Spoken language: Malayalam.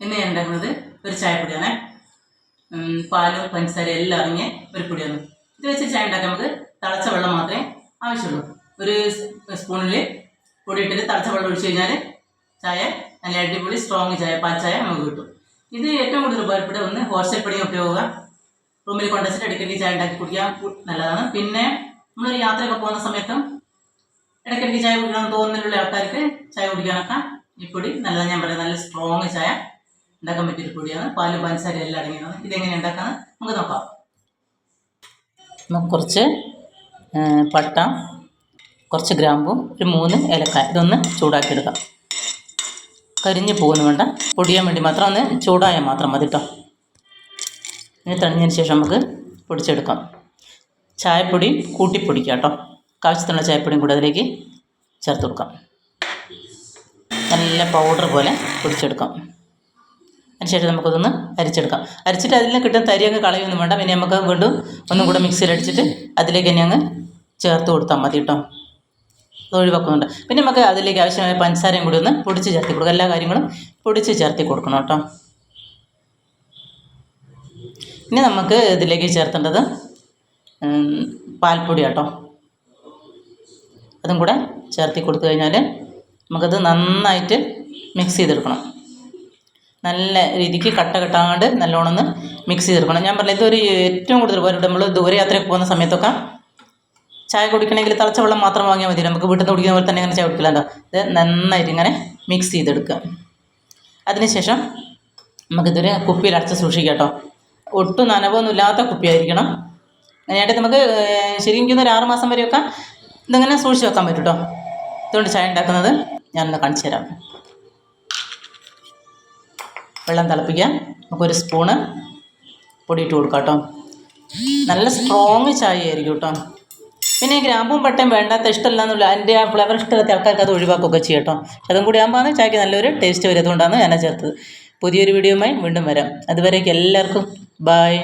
ഇന്ന് ഞാൻ ഉണ്ടാക്കുന്നത് ഒരു ചായപ്പൊടിയാണ്. പാലും പഞ്ചസാര എല്ലാം അടങ്ങിയ ഒരു പൊടിയാണ്. ഇത് വെച്ച് ചായ ഉണ്ടാക്കാൻ നമുക്ക് തിളച്ച വെള്ളം മാത്രമേ ആവശ്യമുള്ളൂ. ഒരു സ്പൂണിൽ പൊടി ഇട്ടിട്ട് തിളച്ച വെള്ളം ഒഴിച്ച് കഴിഞ്ഞാൽ ചായ നല്ല അടിപൊളി സ്ട്രോങ് ചായ പാൽ നമുക്ക് കിട്ടും. ഇത് ഏറ്റവും കൂടുതൽ ഉപകാരപ്പെടുക ഒന്ന് ഹോസ്റ്റൽ പൊടി ഉപയോഗം. റൂമിൽ കൊണ്ടുവച്ചിട്ട് ഇടയ്ക്കിടയ്ക്ക് ചായ ഉണ്ടാക്കി കുടിക്കാൻ നല്ലതാണ്. പിന്നെ നമ്മളൊരു യാത്രയൊക്കെ പോകുന്ന സമയത്തും ഇടയ്ക്കിടയ്ക്ക് ചായ കുടിക്കണം തോന്നുന്നുള്ള ആൾക്കാർക്ക് ചായ കുടിക്കാനൊക്കെ ഈ പൊടി നല്ലതാണ് ഞാൻ പറയുന്നത് നല്ല സ്ട്രോങ് ചായ. ഉണ്ടാക്കാൻ പറ്റിയൊരു പൊടിയാണ്. പാൽ പഞ്ചസാര എല്ലാം അടങ്ങിയതാണ്. ഇതെങ്ങനെ ഉണ്ടാക്കാൻ നമുക്ക് നോക്കാം. നമുക്ക് കുറച്ച് പട്ട കുറച്ച് ഗ്രാമ്പും ഒരു മൂന്ന് ഏലക്കായ ഇതൊന്ന് ചൂടാക്കിയെടുക്കാം. കരിഞ്ഞ് പോകുന്നു വേണ്ട. പൊടിയാൻ വേണ്ടി മാത്രം ഒന്ന് ചൂടായാൽ മാത്രം മതി കേട്ടോ ഇനി തണിഞ്ഞതിന് ശേഷം നമുക്ക് പൊടിച്ചെടുക്കാം. ചായപ്പൊടി കൂട്ടിപ്പൊടിക്കുക പൊടിക്കാം കേട്ടോ ആവശ്യത്തിനുള്ള ചായപ്പൊടിയും കൂടെ അതിലേക്ക് ചേർത്ത് കൊടുക്കാം. നല്ല പൗഡർ പോലെ പൊടിച്ചെടുക്കാം. അതിനുശേഷം നമുക്കതൊന്ന് അരിച്ചെടുക്കാം. അരിച്ചിട്ട് അതിൽ നിന്ന് കിട്ടുന്ന തരിയൊക്കെ കളയൊന്നും വേണ്ട. പിന്നെ നമുക്ക് വീണ്ടും ഒന്നും കൂടെ മിക്സിയിൽ അടിച്ചിട്ട് അതിലേക്ക് തന്നെ അങ്ങ് ചേർത്ത് കൊടുത്താൽ മതി കേട്ടോ. അത് ഒഴിവാക്കുന്നുണ്ട്. പിന്നെ നമുക്ക് അതിലേക്ക് ആവശ്യമായ പഞ്ചസാരയും കൂടി ഒന്ന് പൊടിച്ച് ചേർത്തി കൊടുക്കുക എല്ലാ കാര്യങ്ങളും പൊടിച്ച് ചേർത്തി കൊടുക്കണം കേട്ടോ. ഇനി നമുക്ക് ഇതിലേക്ക് ചേർത്തേണ്ടത് പാൽപ്പൊടി കേട്ടോ. അതും കൂടെ ചേർത്തി കൊടുത്തു കഴിഞ്ഞാൽ നമുക്കത് നന്നായിട്ട് മിക്സ് ചെയ്തെടുക്കണം. നല്ല രീതിക്ക് കട്ട കെട്ടാണ്ട് നല്ലോണം ഒന്ന് മിക്സ് ചെയ്തെടുക്കണം. ഞാൻ പറഞ്ഞത് ഇതൊരു ഏറ്റവും കൂടുതൽ ഉപകാരം നമ്മൾ ദൂരയാത്രയൊക്കെ പോകുന്ന സമയത്തൊക്കെ ചായ കുടിക്കണമെങ്കിൽ തിളച്ച വെള്ളം മാത്രം വാങ്ങിയാൽ മതി. നമുക്ക് വീട്ടിൽ നിന്ന് കുടിക്കുന്ന പോലെ തന്നെ ഇങ്ങനെ ചായ കുടിക്കില്ലല്ലോ ഇത് നന്നായിട്ട് ഇങ്ങനെ മിക്സ് ചെയ്തെടുക്കുക. അതിനുശേഷം നമുക്കിതൊരു കുപ്പിയിൽ അടച്ച് സൂക്ഷിക്കാം കേട്ടോ. ഒട്ടും നനവൊന്നും ഇല്ലാത്ത കുപ്പിയായിരിക്കണം. അങ്ങനെയായിട്ട് നമുക്ക് ശരിക്കും ഒരു ആറ് മാസം വരെയൊക്കെ ഇതിങ്ങനെ സൂക്ഷിച്ച് വെക്കാൻ പറ്റും കേട്ടോ. ഇതുകൊണ്ട് ചായ ഉണ്ടാക്കുന്നത് ഞാനൊന്ന് കാണിച്ചു തരാം. വെള്ളം തിളപ്പിക്കാം നമുക്കൊരു സ്പൂണ് പൊടി ഇട്ട് കൊടുക്കാം കേട്ടോ. നല്ല സ്ട്രോങ് ചായ ആയിരിക്കും കേട്ടോ. പിന്നെ ഗ്രാമ്പും പട്ടയും വേണ്ടാത്ത ഇഷ്ടമല്ല എന്നുള്ള അതിന്റെ ആ ഫ്ലേവർ ഇഷ്ടമില്ലാത്ത ആൾക്കാർക്ക് അത് ഒഴിവാക്കുകയൊക്കെ ചെയ്യാം കേട്ടോ. അതും കൂടി ആകുമ്പോൾ ചായക്ക് നല്ലൊരു ടേസ്റ്റ് വരും അതുകൊണ്ടാണ് ഞാൻ ചേർത്തത്. പുതിയൊരു വീഡിയോയുമായി വീണ്ടും വരാം. അതുവരേക്ക് എല്ലാവർക്കും ബായ്